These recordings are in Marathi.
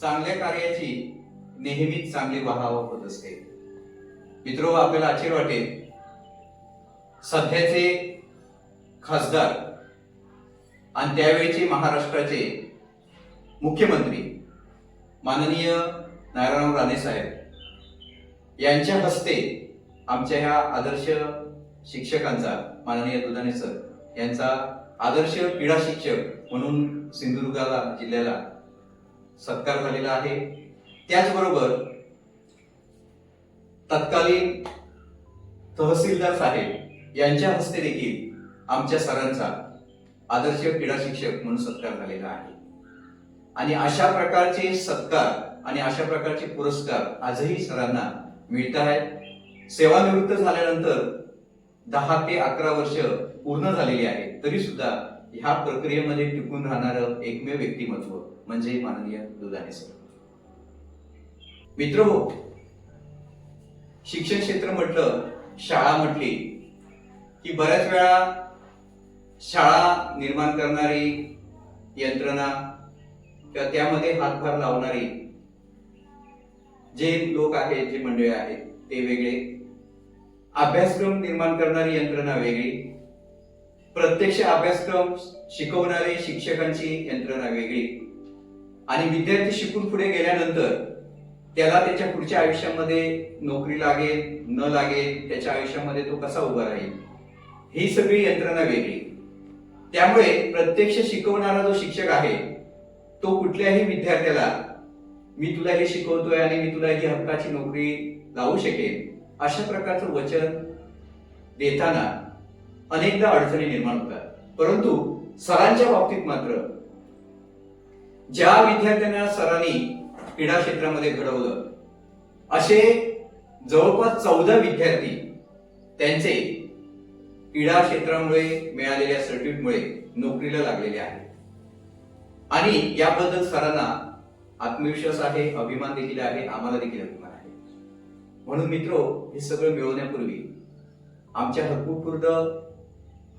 चांगल्या कार्याची नेहमीच चांगली वाहावा होत असते. मित्र आपल्याला आश्चर्य वाटेल. सध्याचे खासदार आणि त्यावेळीचे महाराष्ट्राचे मुख्यमंत्री माननीय नारायणराव राणे साहेब यांच्या हस्ते आमच्या ह्या आदर्श शिक्षकांचा माननीय दुधाने सर यांचा आदर्श क्रीडा शिक्षक म्हणून सिंधुदुर्गाला जिल्ह्याला सत्कार झालेला आहे. त्याचबरोबर तत्कालीन तहसीलदार साहेब यांच्या हस्ते देखील आमच्या सरांचा आदर्श क्रीडा शिक्षक म्हणून सत्कार झालेला आहे. आणि अशा प्रकारचे सत्कार आणि अशा प्रकारचे पुरस्कार आजही सरांना मिळत आहेत. सेवानिवृत्त झाल्यानंतर दहा ते अकरा वर्ष पूर्ण झालेली आहेत. तरी सुद्धा ह्या प्रक्रियेमध्ये टिकून राहणारं एकमेव व्यक्तिमत्व म्हणजे माननीय दुधाने सर. मित्र शिक्षण क्षेत्र म्हटलं शाळा म्हटली की बऱ्याच वेळा शाळा निर्माण करणारी यंत्रणा किंवा त्यामध्ये हातभार लावणारी जे लोक आहेत जे मंडळी आहेत ते वेगळे. अभ्यासक्रम निर्माण करणारी यंत्रणा वेगळी. प्रत्यक्ष अभ्यासक्रम शिकवणारे शिक्षकांची यंत्रणा वेगळी. आणि विद्यार्थी शिकून पुढे गेल्यानंतर त्याला त्याच्या पुढच्या आयुष्यामध्ये नोकरी लागेल न लागेल त्याच्या आयुष्यामध्ये तो कसा उभा राहील? ही सगळी यंत्रणा वेगळी. त्यामुळे प्रत्यक्ष शिकवणारा जो शिक्षक आहे तो कुठल्याही विद्यार्थ्याला मी तुला हे शिकवतोय आणि मी तुला ही हक्काची नोकरी लावू शकेन अशा प्रकारचं वचन देताना अनेकदा अडचणी निर्माण होतात. परंतु सरांच्या बाबतीत मात्र ज्या विद्यार्थ्यांना सरांनी क्रीडा क्षेत्रामध्ये घडवलं असे जवळपास चौदा विद्यार्थी त्यांचे क्रीडा क्षेत्रामुळे मिळालेल्या सर्टिफिकेटमुळे नोकरीला लागलेले आहेत. आणि याबद्दल सरांना आत्मविश्वास आहे अभिमान देखील आहे आम्हाला देखील अभिमान आहे. म्हणून मित्रो हे सगळं मिळवण्यापूर्वी आमच्या हक्कूपूर्ण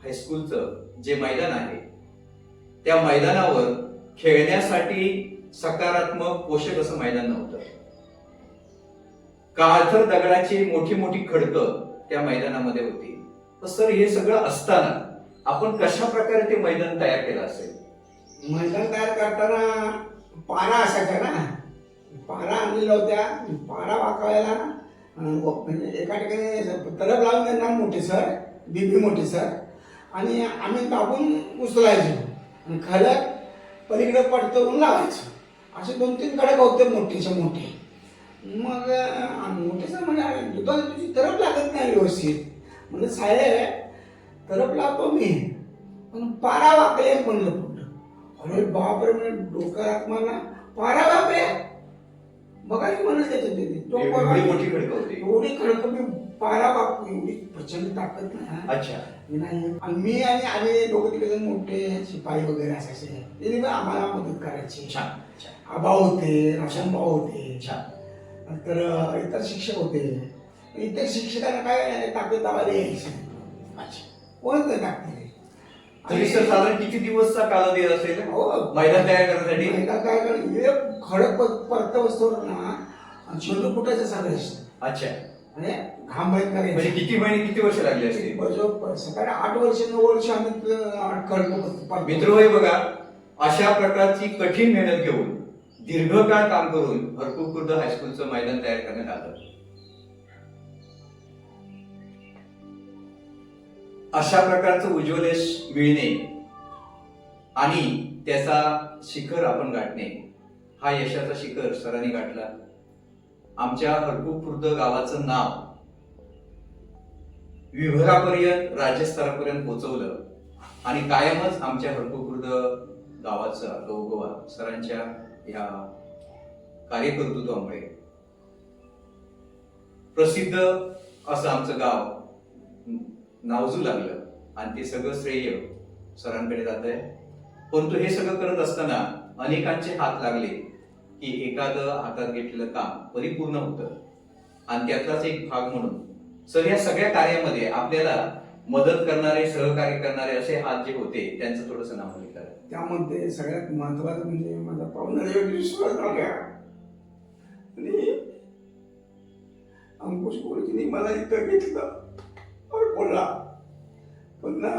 हायस्कूलचं जे मैदान आहे त्या मैदानावर खेळण्यासाठी सकारात्मक पोषक असं मैदान नव्हतं. काळथर दगडाची मोठी मोठी खडकं त्या मैदानामध्ये होती. तर सर हे सगळं असताना आपण कशा प्रकारे ते मैदान तयार केलं असेल? मैदान तयार करताना पारा असायचा ना. पारा आणलेल्या होत्या. पारा वाकायला म्हणजे एका ठिकाणी तरफ लावून देणार मोठे सर बीबी मोठे सर. आणि आम्ही दाबून उचलायचो. आणि खडक पलीकडे पडतवून लावायचं. असे दोन तीन खडक होते मोठेचे मोठे. मग अं, मोठे सर म्हणजे "अरे, दुधाला तुझी तरफ लागत नाही व्यवस्थित. म्हणजे साहेब तरफ लावतो मी पण पारा वाकले म्हणलं कुठं अरे बापरे म्हणजे डोक्यात मारला पारा बापरे बघा की म्हणत त्याच्यात एवढी खडक मी पारा वाकू एवढी प्रचंड ताकद नाही. अच्छा. नाही. आणि मी आणि आम्ही दोघं तिकडे मोठे शिपाई वगैरे असायचे. ते पण आम्हाला मदत करायची. आबा होते राशनभाऊ होते. छान. तर इतर शिक्षक होते. इतर शिक्षकांना काय ताकद दावायला यायची? कोण ते तरी सर साधारण किती दिवसचा कालावधी असेल? हो. मैदान तयार करण्यासाठी? करेल एक खडक परत वस्तूवर ना चेंडू फुटायचं सांगायचं अच्छा. आणि घाम बाहेर म्हणजे करायचे किती महिने किती वर्ष लागले असतील? बरोबर सकाळी आठ वर्ष नऊ वर्ष आम्ही खडक मित्र होय बघा अशा प्रकारची कठीण मेहनत घेऊन दीर्घकाळ काम करून हरपूर खुर्द हायस्कूलचं मैदान तयार करण्यात आलं. अशा प्रकारचं उज्ज्वल यश मिळणे आणि त्याचा शिखर आपण गाठणे हा यशाचा शिखर सरांनी गाठला. आमच्या हरपूर खुर्द गावाचं नाव विभरापर्यंत राज्यस्तरापर्यंत पोहोचवलं आणि कायमच आमच्या हरपूर खुर्द गावाचा गौगवा सरांच्या या कार्यकर्तृत्वामुळे. प्रसिद्ध असं आमचं गाव नावजू लागलं आणि ते सगळं श्रेय सरांकडे जात आहे परंतु हे सगळं करत असताना अनेकांचे हात लागले. की एखादं हातात घेतलेलं काम परिपूर्ण होतं. आणि त्यातलाच एक भाग म्हणून. सर या सगळ्या कार्यामध्ये आपल्याला मदत करणारे सहकार्य करणारे असे हात जे होते त्यांचं थोडंसं नाव लिहिलं त्यामध्ये सगळ्यात महत्वाचं म्हणजे माझा पाहुणा विश्वास आणि अंकुश गुरुजींनी मला इथं घेतलं. बोलला ना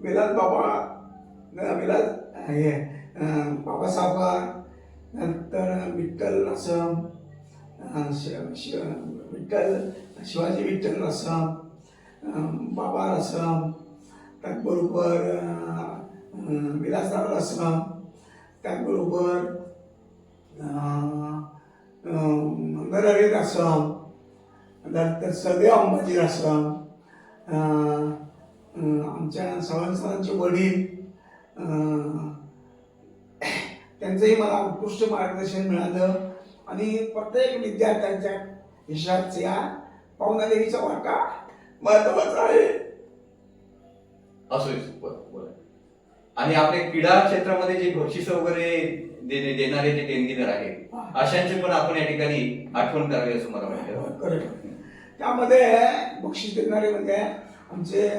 विलास बाबा विलास हे बाबासाहेब नंतर विठ्ठल रसम अं, श- विठ्ठल शिवाजी विठ्ठल रसम बाबा रसम त्याचबरोबर विलासराव रसम त्याचबरोबर नरहरी रसम नंतर सदैव अंबाजी रसम आमच्या सावंत सरांचे वडील त्यांचंही मला उत्कृष्ट मार्गदर्शन मिळालं. आणि प्रत्येक विद्यार्थ्यांच्या यशात या पावनादेवीचा वाटा महत्त्वाचा आहे. असो बरं बरं आणि आपल्या क्रीडा क्षेत्रामध्ये जे बक्षीस वगैरे देणे देणारे जे देणगीदार आहेत अशांची पण आपण या ठिकाणी आठवण करावी असं मला वाटतं. करेक्ट त्यामध्ये बक्षीस देणारे म्हणजे आमचे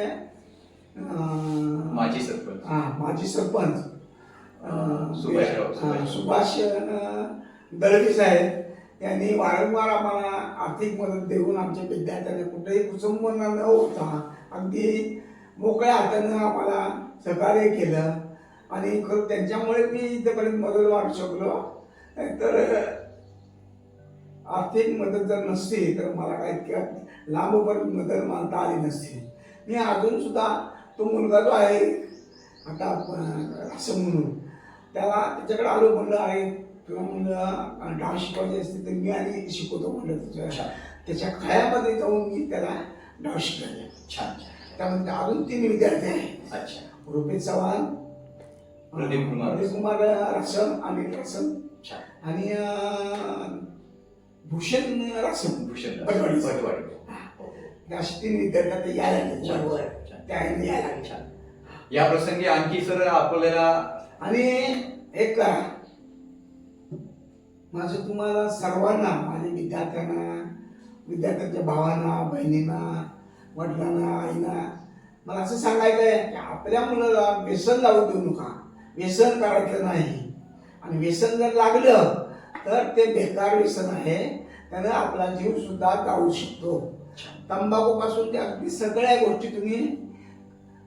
माजी सरपंच. हा, माजी सरपंच. सुभाष अं, दळवी साहेब यांनी वारंवार आम्हाला आर्थिक मदत देऊन आमच्या विद्यार्थ्यांना कुठेही कुसंबना न होता अगदी मोकळ्या हातानं आम्हाला सहकार्य केलं. आणि खरं त्यांच्यामुळे मी इथेपर्यंत मदत वाढू शकलो. तर आर्थिक मदत जर नसती तर मला काही इतक्या लांबपर्यंत मदत मानता आली नसती. मी अजून सुद्धा तो मुलगा जो आहे आता असं म्हणून त्याला त्याच्याकडे आलो म्हणलं आहे तुला म्हणलं डान्स शिकवायचे असते तर मी आणि शिकवतो म्हणलं त्याच्या त्याच्या खायामध्ये जाऊन मी त्याला डान्स शिकवले छान त्यामध्ये अजून तीन विद्यार्थी आहेत. अच्छा. रुपेश चव्हाण प्रदीप कुमार. प्रदीप कुमार रसम अनिल रसम छान. आणि भूषण रसम भूषण. भटवाडी या अशी तीन विद्यार्थी यायला लागले. त्या यायला छान. या प्रसंगी आणखी सर आपल्याला आणि एक करा. माझं तुम्हाला सर्वांना माझ्या विद्यार्थ्यांना विद्यार्थ्यांच्या भावांना बहिणींना वडिलांना आईना मला असं सांगायचं आहे की आपल्या मुलाला व्यसन लावू देऊ नका. व्यसन करायचं नाही. आणि व्यसन जर लागलं तर ते बेकार व्यसन आहे. त्यानं आपला जीव सुद्धा जाऊ शकतो. तंबाखूपासून ते अगदी सगळ्या गोष्टी तुम्ही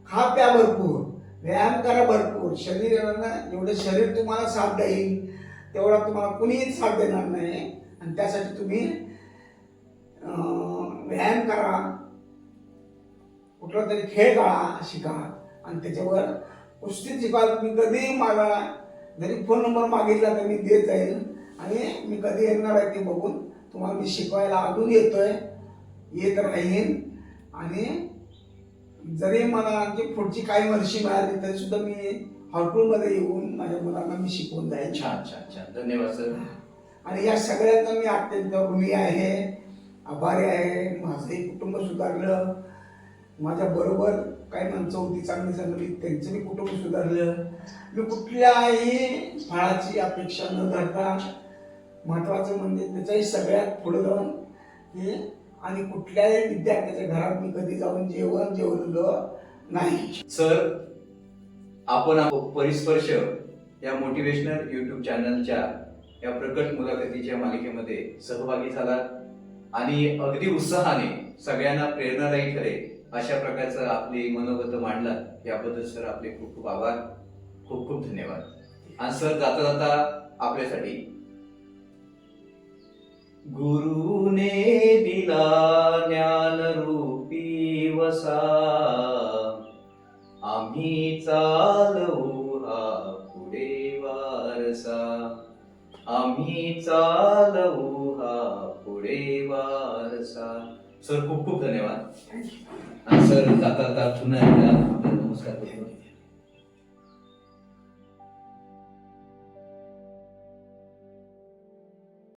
खा प्या भरपूर. व्यायाम करा भरपूर. शरीरानं एवढं शरीर तुम्हाला साथ देईल तेवढा तुम्हाला कुणीही साथ देणार नाही. आणि त्यासाठी तुम्ही व्यायाम करा. कुठला तरी खेळ काढा शिका. आणि त्याच्यावर कुस्ती शिका तुम्ही कधीही मला जरी फोन नंबर मागितला तर मी देत जाईल. आणि मी कधी येणार आहे ते बघून तुम्हाला मी शिकवायला अजून येतोय. येत राहीन. आणि जरी मला आणखी पुढची काही वर्षी मिळाली तरी सुद्धा मी हॉस्टेलमध्ये येऊन माझ्या मुलांना मी शिकवून जाईल. छान छान छान. धन्यवाद सर. आणि या सगळ्यांना मी अत्यंत ऋणी आहे आभारी आहे. माझंही कुटुंब सुधारलं. माझ्या बरोबर काही माणसं होती चांगली चांगली त्यांचं मी कुटुंब सुधारलं. मी कुठल्याही फळाची अपेक्षा न धरता महत्वाचं म्हणजे त्याच्याही सगळ्यात पुढे जाऊन की आणि कुठल्याही विद्यार्थ्याच्या घरात मी कधी जाऊन जेवण जेवलेलो नाही. सर आपण परिस्पर्श या मोटिवेशनल युट्यूब चॅनलच्या या प्रकट मुलाखतीच्या मालिकेमध्ये सहभागी झाला आणि अगदी उत्साहाने सगळ्यांना प्रेरणादायी ठरेल अशा प्रकारचं आपली मनोगत मांडला याबद्दल सर आपले खूप खूप आभार. खूप खूप धन्यवाद. आणि सर जाता जाता आपल्यासाठी गुरुने दिला ज्ञान रूपी वसा. आम्ही चालवू हा पुढे वारसा. आम्ही चालवू हा पुढे वारसा. सर खूप खूप धन्यवाद. सर जाता जाता पुन्हा एकदा नमस्कार करतो.